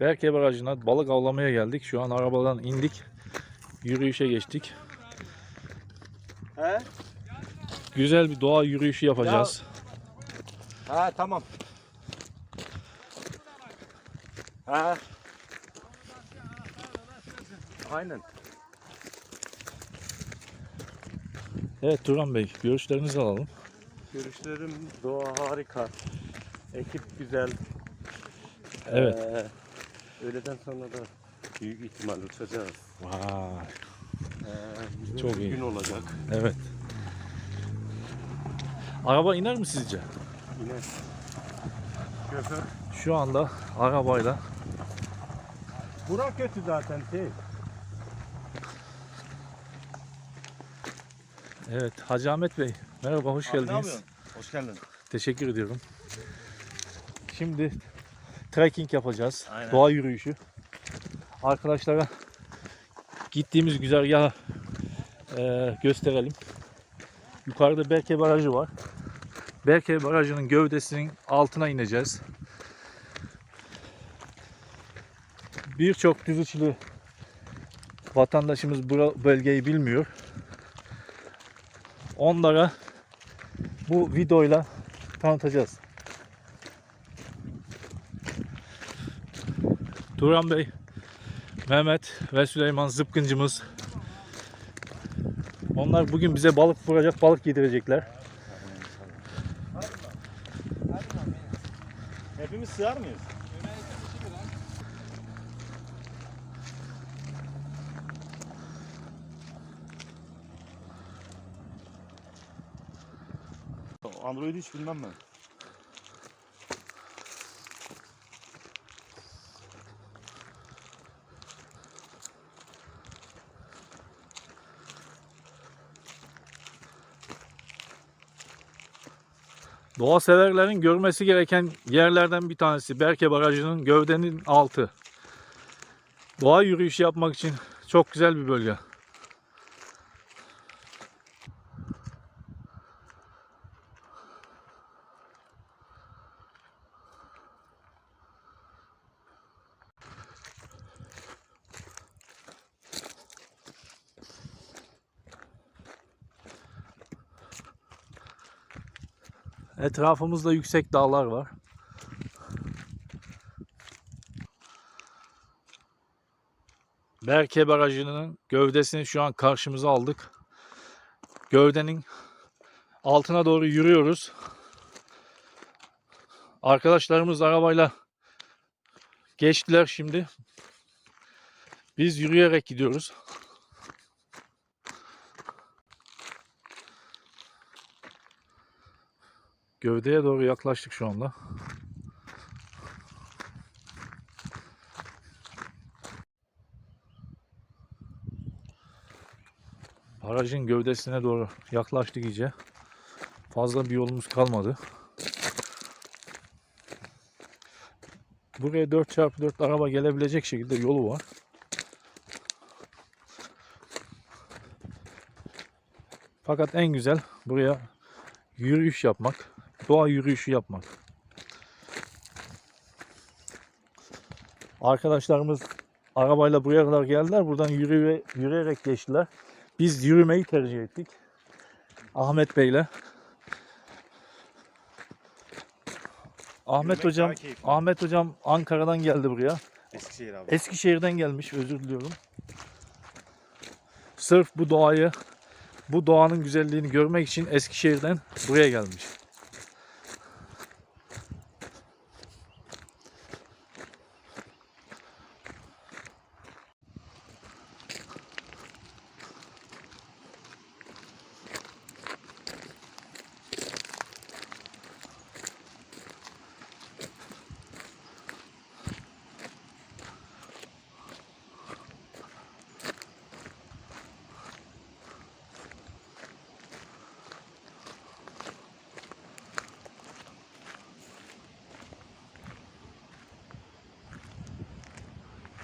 Berke Barajı'na balık avlamaya geldik. Şu an arabadan indik. Yürüyüşe geçtik. He? Güzel bir doğa yürüyüşü yapacağız. Ha tamam. Ha. Aynen. Evet Turan Bey görüşlerinizi alalım. Görüşlerim doğa harika. Ekip güzel. Evet. Ee, öğleden sonra da büyük ihtimal uçacağız. Vay. Ee, Çok iyi. gün olacak. Evet. Araba iner mi sizce? Yine şoför. Şu anda arabayla Burak kötü zaten şey. Evet Hacı Ahmet Bey merhaba hoş Abi ne geldiniz. yapıyorsun? Hoş geldin. Teşekkür ediyorum. Şimdi trekking yapacağız. Aynen. Doğa yürüyüşü. Arkadaşlara gittiğimiz güzergahı eee gösterelim. Yukarıda Berke Barajı var. Berke Barajı'nın gövdesinin altına ineceğiz. Birçok Düzüçlü vatandaşımız bu bölgeyi bilmiyor. Onlara bu videoyla tanıtacağız. Turan Bey, Mehmet ve Süleyman zıpkıncımız. Onlar bugün bize balık vuracak, balık yedirecekler. Hepimiz sığar mıyız? Android'i hiç bilmem ben. Doğa severlerin görmesi gereken yerlerden bir tanesi Berke Barajı'nın gövdenin altı. Doğa yürüyüşü yapmak için çok güzel bir bölge. Etrafımızda yüksek dağlar var. Berke Barajı'nın gövdesini şu an karşımıza aldık. Gövdenin altına doğru yürüyoruz. Arkadaşlarımız arabayla geçtiler şimdi. Biz yürüyerek gidiyoruz. Gövdeye doğru yaklaştık şu anda. Barajın gövdesine doğru yaklaştık iyice. Fazla bir yolumuz kalmadı. Buraya 4x4 araba gelebilecek şekilde yolu var. Fakat en güzel buraya yürüyüş yapmak, doğa yürüyüşü yapmak. Arkadaşlarımız arabayla buraya kadar geldiler. Buradan yürüye, yürüyerek geçtiler. Biz yürümeyi tercih ettik. Ahmet Bey'le. Ahmet Yürümek hocam. Ahmet hocam Ankara'dan geldi buraya. Eskişehir abi. Eskişehir'den gelmiş, özür diliyorum. Sırf bu doğayı, bu doğanın güzelliğini görmek için Eskişehir'den buraya gelmiş.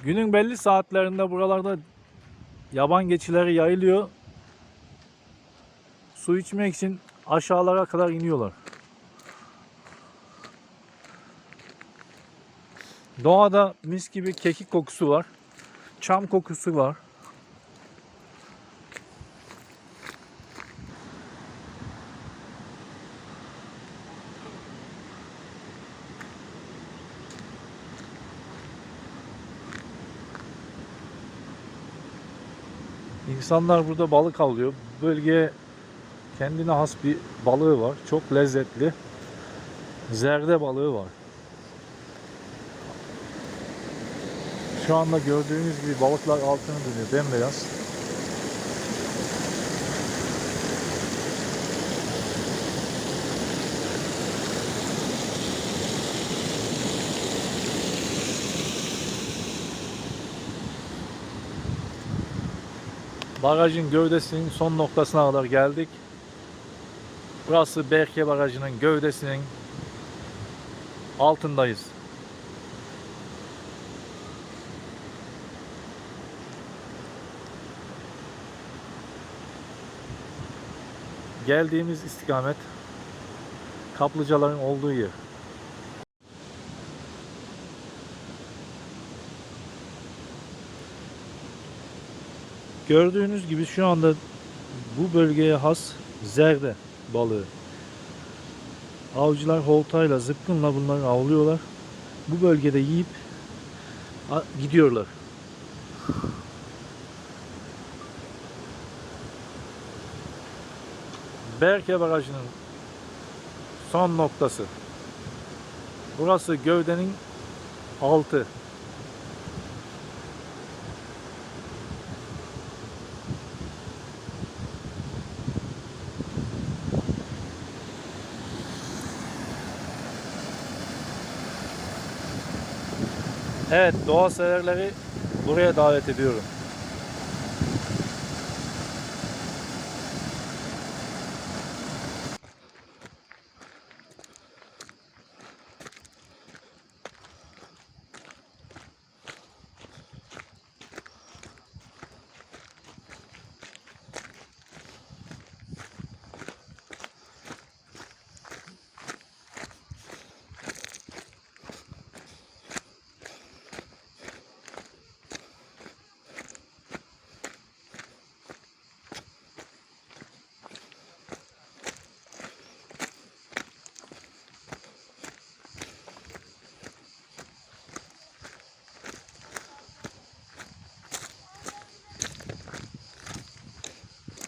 Günün belli saatlerinde buralarda yaban geçileri yayılıyor. Su içmek için aşağılara kadar iniyorlar. Doğada mis gibi kekik kokusu var. Çam kokusu var. İnsanlar burada balık avlıyor. Bölgeye kendine has bir balığı var. Çok lezzetli. Zerde balığı var. Şu anda gördüğünüz gibi balıklar altını dönüyor. Bembeyaz. Barajın gövdesinin son noktasına kadar geldik. Burası Berke Barajı'nın gövdesinin altındayız. Geldiğimiz istikamet kaplıcaların olduğu yer. Gördüğünüz gibi şu anda bu bölgeye has zerde balığı. Avcılar holtayla, zıpkınla bunları avlıyorlar. Bu bölgede yiyip gidiyorlar. Berke Barajı'nın son noktası. Burası gövdenin altı. Evet, doğa severleri buraya davet ediyorum.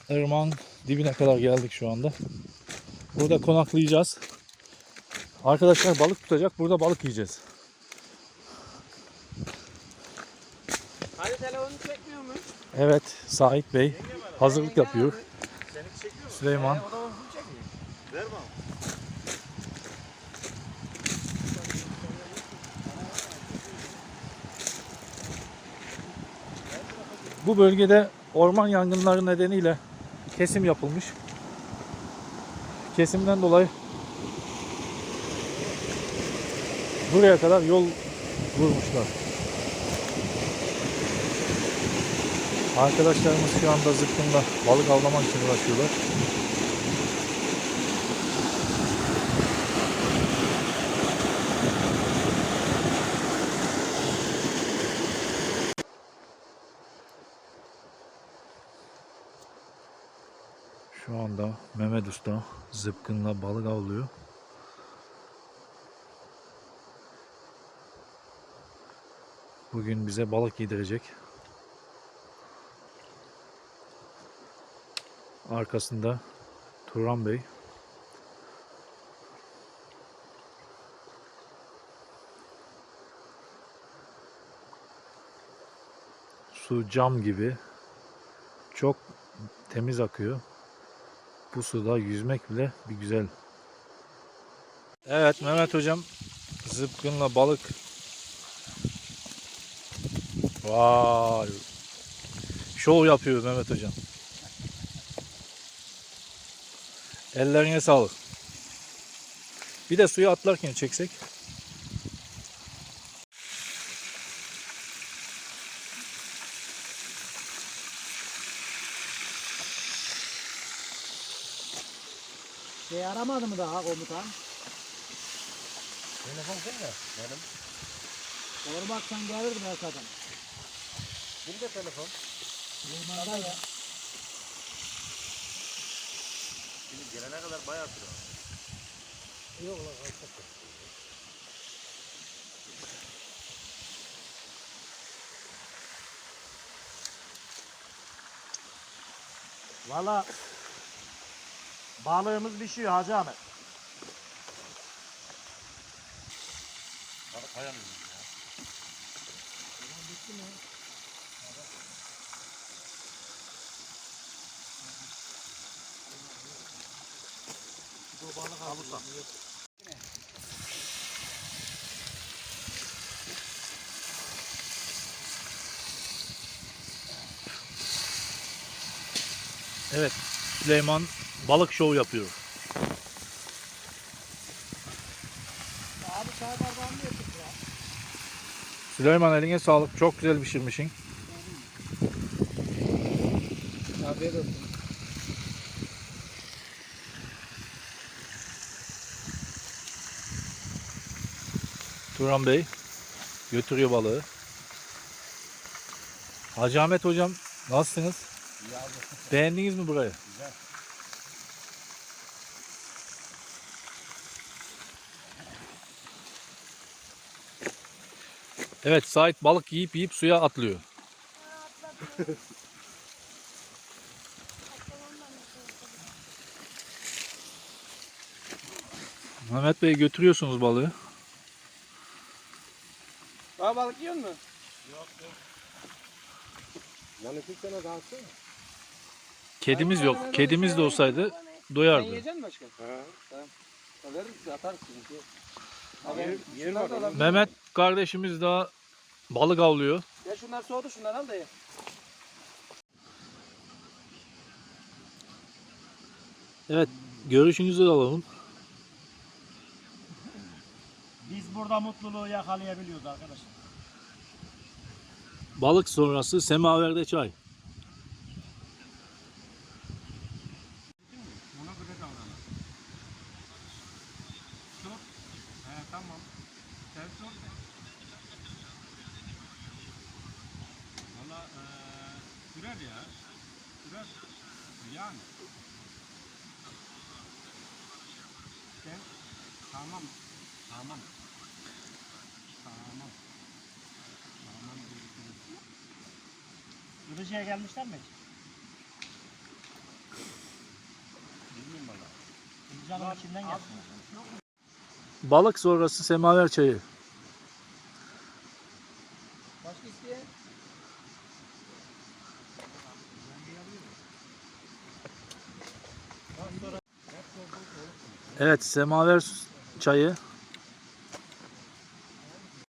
Irmağın dibine kadar geldik şu anda. Burada konaklayacağız. Arkadaşlar balık tutacak. Burada balık yiyeceğiz. Hani telefonu çekmiyor mu? Evet, Sait Bey hazırlık yapıyor. Süleyman. Ver bana. Bu bölgede orman yangınları nedeniyle kesim yapılmış. Kesimden dolayı buraya kadar yol vurmuşlar. Arkadaşlarımız şu anda zıpkınla balık avlamak için uğraşıyorlar. Şu anda Mehmet Usta zıpkınla balık avlıyor. Bugün bize balık yedirecek. Arkasında Turan Bey. Su cam gibi. Çok temiz akıyor. Bu suda yüzmek bile bir güzel. Evet Mehmet hocam zıpkınla balık. Vay. Şov yapıyor Mehmet hocam. Ellerine sağlık. Bir de suya atlarken çeksek. Aramadı mı daha komutan? Telefon ya. Benim. Doğru baksan gelirdi belki adam. Kimde telefon? Limanda ya. Şimdi gelene kadar bayağı sürer. Yok lan kalkacak. Valla balığımız pişiyor Hacı Ahmet. Kayanın. Evet. Süleyman balık şovu yapıyor. Abi çay bardağını niye tuttu ya? Süleyman eline sağlık. Çok güzel pişirmişsin. Afiyet olsun. Turan Bey götürüyor balığı. Hacı Ahmet hocam nasılsınız? Beğendiniz mi burayı? Evet Sait balık yiyip yiyip suya atlıyor. Mehmet Bey götürüyorsunuz balığı. Daha balık yiyor musun? Yani iki sene daha sonra. Kedimiz yok. Kedimiz de olsaydı Sen doyardı. yiyecek misin başka? Ha. Veririz sizinki. Yer- yer var orada. Mehmet kardeşimiz daha balık avlıyor. Ya şunlar soğudu şunları al da ye. Evet görüşünüzü de alalım. Biz burada mutluluğu yakalayabiliyoruz arkadaşlar. Balık sonrası semaverde çay. Tamam. Sen sor. Valla eee sürer ya. Sürer. Yani. Sen tamam. Tamam. Tamam. Tamam. Ilıcı'ya gelmişler mi? Bilmiyorum valla. Ilıcı'nın içinden gelsin. Balık sonrası semaver çayı. Başka isteyen? Evet semaver çayı